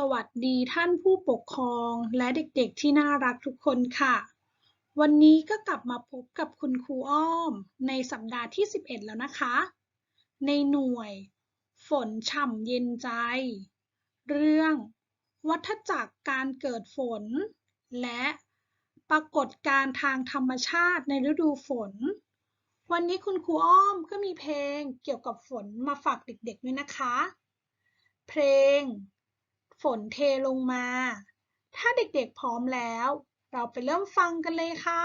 สวัสดีท่านผู้ปกครองและเด็กๆที่น่ารักทุกคนค่ะ วันนี้ก็กลับมาพบกับคุณครูอ้อม ในสัปดาห์ที่ 11 แล้วนะคะ ในหน่วย ฝนฉ่ำเย็นใจ เรื่อง วัฏจักรการเกิดฝน และปรากฏการทางธรรมชาติในฤดูฝน วันนี้คุณครูอ้อมก็มีเพลงเกี่ยวกับฝนมาฝากเด็กๆด้วยนะคะ เพลง ฝนเทลงมา ถ้าเด็กๆพร้อมแล้ว เราไปเริ่มฟังกันเลยค่ะ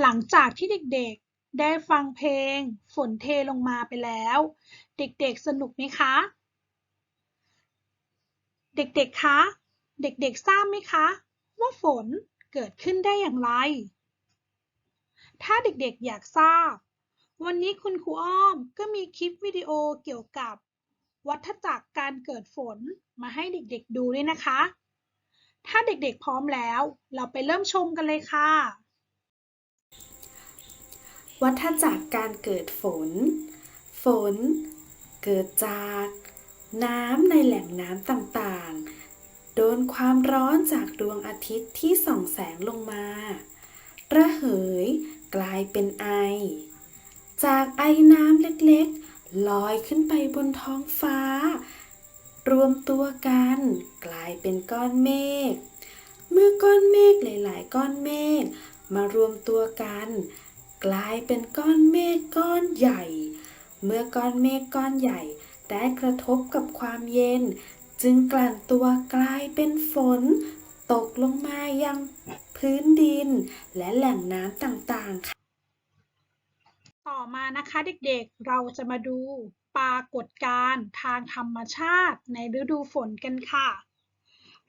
หลังจากที่เด็กๆ ได้ฟังเพลง ฝนเทลงมาไปแล้ว เด็กๆ สนุกไหมคะ เด็กๆ คะ เด็กๆ ทราบไหมคะ ว่าฝนเกิดขึ้นได้อย่างไร ถ้าเด็กๆ อยากทราบ วันนี้คุณครูอ้อมก็มีคลิปวิดีโอเกี่ยวกับ วัฏจักรการเกิดฝนมาให้เด็กๆ ดูด้วยนะคะ ถ้าเด็กๆ พร้อมแล้ว เราไปเริ่มชมกันเลยค่ะ วัฏจักรการเกิดฝน ฝน เกิดจาก น้ำในแหล่งน้ำต่างๆ โดนความร้อนจากดวงอาทิตย์ที่ส่องแสงลงมา ระเหยกลายเป็นไอ จากไอน้ำเล็กๆ ลอยขึ้นไปบนท้องฟ้า รวมตัวกันกลายเป็นก้อนเมฆ เมื่อก้อนเมฆหลาย ๆ ก้อนเมฆมารวมตัวกัน กลายเป็นก้อนเมฆก้อนใหญ่ เมื่อก้อนเมฆก้อนใหญ่ ได้กระทบกับความเย็น จึงกลั่นตัวกลายเป็นฝน ตกลงมายังพื้นดิน และแหล่งน้ำต่างๆค่ะต่อมานะคะเด็กๆ เราจะมาดูปรากฏการณ์ทางธรรมชาติในฤดูฝนกันค่ะ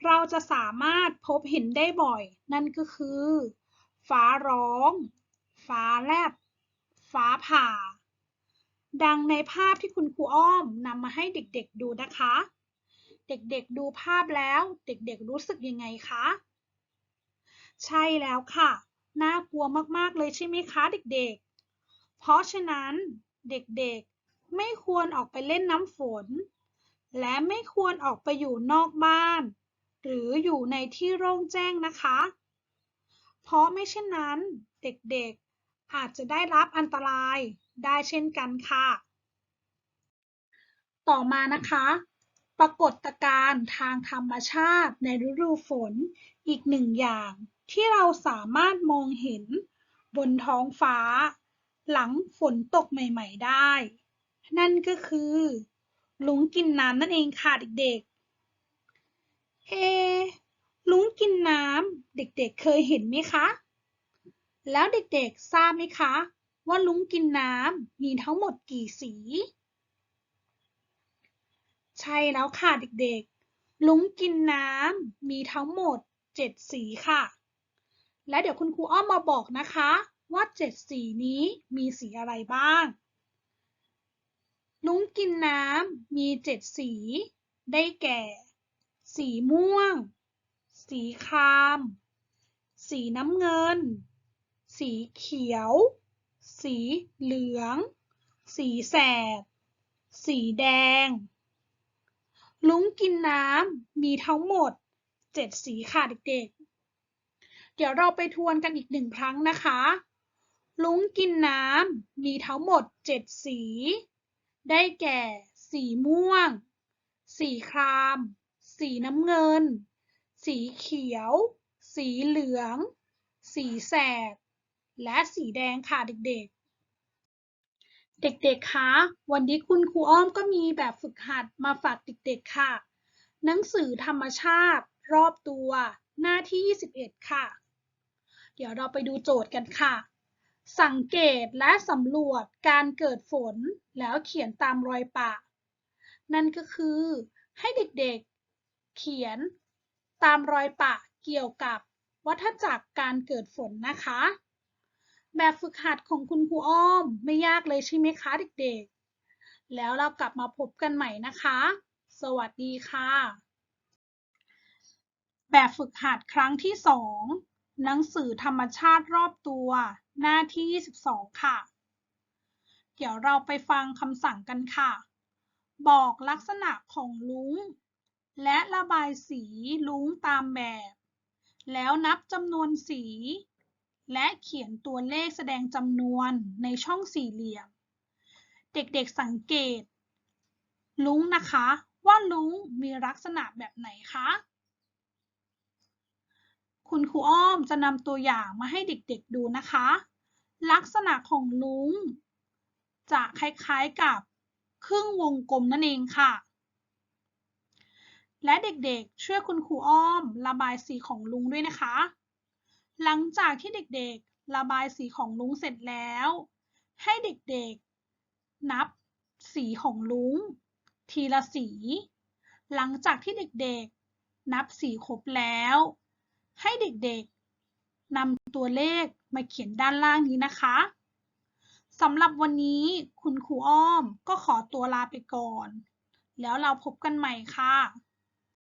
เราจะสามารถพบเห็นได้บ่อย นั่นก็คือ ฟ้าร้อง ฟ้าแลบ ฟ้าผ่า ดังในภาพที่คุณครูอ้อมนำมาให้เด็กๆดูนะคะ เด็กๆดูภาพแล้วเด็กๆรู้สึกยังไงคะ ใช่แล้วค่ะ น่ากลัวมากๆเลยใช่ไหมคะเด็กๆ เพราะฉะนั้นเด็กๆไม่ควรออกไปเล่นน้ำฝน และไม่ควรออกไปอยู่นอกบ้าน หรืออยู่ในที่โล่งแจ้งนะคะ เพราะไม่เช่นนั้นเด็กๆ อาจจะได้รับอันตรายได้เช่นกันค่ะ ต่อมานะคะ ปรากฏการณ์ทางธรรมชาติในฤดูฝนอีกหนึ่งอย่างที่เราสามารถมองเห็นบนท้องฟ้า หลังฝนตกใหม่ ๆ ได้ นั่นก็คือลุงกินน้ำนั่นเองค่ะเด็กๆ เอะลุงกินน้ำเด็กๆ เคยเห็นไหมคะ แล้วเด็กๆ ทราบไหมคะ ว่าลุงกินน้ำมีทั้งหมดกี่สี ใช่แล้วค่ะเด็กๆ ลุงกินน้ำมีทั้งหมด 7 สีค่ะ และเดี๋ยวคุณครูอ้อมมาบอกนะคะว่า 7 สีนี้มีสีอะไรบ้าง ลุงกินน้ำมี 7 สี ได้แก่ สีม่วง สีคราม สีน้ำเงิน สีเขียว สีเหลือง สีแสด สีแดง ลุงกินน้ำมีทั้งหมด 7 สีค่ะเด็กๆ เดี๋ยวเราไปทวนกันอีกหนึ่งครั้งนะคะ ลุงกินน้ำมีทั้งหมด 7 สี ได้แก่ สีม่วง สีคราม สีน้ำเงิน สีเขียว สีเหลือง สีแสด และสีแดงค่ะเด็กๆ เด็กๆ คะ วันนี้คุณครูอ้อมก็มีแบบฝึกหัดมาฝากเด็กๆ ค่ะ หนังสือธรรมชาติ รอบตัว หน้าที่ 21 ค่ะ เดี๋ยวเราไปดูโจทย์กันค่ะ สังเกตและสำรวจการเกิดฝนแล้วเขียนตามรอยปะ นั่นก็คือให้เด็กๆ เขียนตามรอยปะเกี่ยวกับวัฏจักรการเกิดฝนนะคะ แบบฝึกหัดของคุณครูอ้อม ไม่ยากเลยใช่ไหมคะเด็กๆ แล้วเรากลับมาพบกันใหม่นะคะ สวัสดีค่ะ แบบฝึกหัดครั้งที่สองหนังสือธรรมชาติรอบตัว หน้าที่ 22 ค่ะ เดี๋ยวเราไปฟังคำสั่งกันค่ะ บอกลักษณะของลุง และระบายสีลุงตามแบบ แล้วนับจำนวนสี และเขียนตัวเลขแสดงจำนวนในช่องสี่เหลี่ยม เด็กๆสังเกต ลุงนะคะ ว่าลุงมีลักษณะแบบไหนคะ คุณครูอ้อมจะนำตัวอย่างมาให้เด็กๆดูนะคะ ลักษณะของลุงจะคล้ายๆกับครึ่งวงกลมนั่นเองค่ะ และเด็กๆช่วยคุณครูอ้อมระบายสีของลุงด้วยนะคะ หลังจากที่เด็กๆ ระบายสีของลุงเสร็จแล้ว ให้เด็กๆ นับสีของลุง ทีละสี หลังจากที่เด็กๆ นับสีครบแล้ว ให้เด็กๆนำตัวเลขมาเขียนด้านล่างนี้นะคะสำหรับวันนี้คุณครูอ้อมก็ขอตัวลาไปก่อน แล้วเราพบกันใหม่ค่ะ